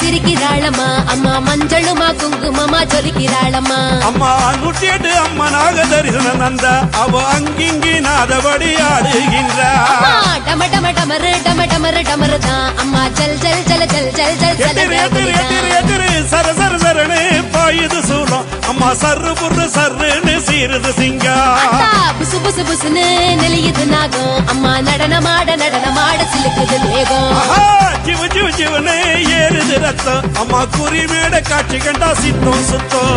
ஜொலிக்கிறாளம்மா அம்மா மஞ்சளுமா குங்குமமா ஜொலிக்கிறாளம்மா அம்மா எட்டு அம்மனாக தரிசனம் நந்த அவ அங்கிங்கி நாதபடி ஆடுகின்றா. டம டம டமரு டம டமரு டமரு தான் அம்மா ஜல் ஜல் ஜல ஜல் ஜல் ஜல் ஜல சர சர சரணு பாயுது சூலம். அம்மா சர்ரு புர்ரு சர்ருன்னு சீருது அத்தா, புசு புசு புசுன்னு நெளியுது நாகம். அம்மா நடனமாட நடனமாட சிலுக்குது மேகம். ஜிவுன்னு ஏறுது ரத்தம். அம்மா குறி மேட காட்சி கண்டா சித்தம் சுத்தம்.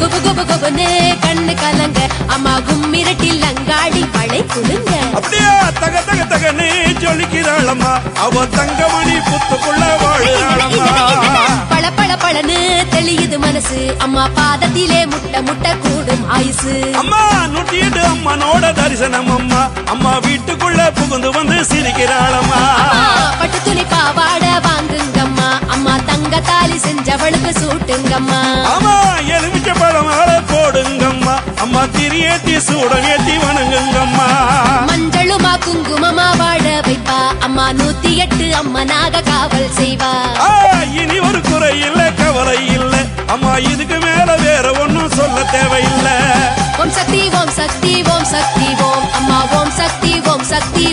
குபு குபு குபுன்னு கண்ணு கலங்க. அம்மா கும்மிரட்டில் அங்காடி படை குலுங்க. அப்படியே? தக தக தகன்னு ஜொலிக்கிறாளம்மா அவ தங்கமணி புத்துக்குள்ள வாழுறாளம்மா. பள பள பளன்னு தெளியுது மனசு. அம்மா பாதத்திலே முட்டை முட்டை கூடும் ஆயுசு. அம்மா நூற்றி எட்டு அம்மனோட தரிசனம் அம்மா. அம்மா வீட்டுக்குள்ள புகுந்து வந்து சிரிக்கிறாளம்மா தாலி செஞ்சவளுக்கு சூட்டுங்கம்மா. ஆமா எலுமிச்ச பழம் ஆள போடுங்கம்மா. அம்மா திரியேத்தி சூடம் ஏத்தி வணங்குங்கம்மா. மஞ்சளுமா குங்குமமா வாழ வைப்பா. அம்மா நூத்தி எட்டு அம்மனாக காவல் செய்வா. இனி ஒரு குறை இல்ல கவலை இல்ல. அம்மா இதுக்கு மேல வேற ஒண்ணும் சொல்ல தேவையில்லை. ஓம் சக்தி ஓம் சக்தி ஓம் சக்தி ஓம். அம்மா ஓம் சக்தி ஓம் சக்தி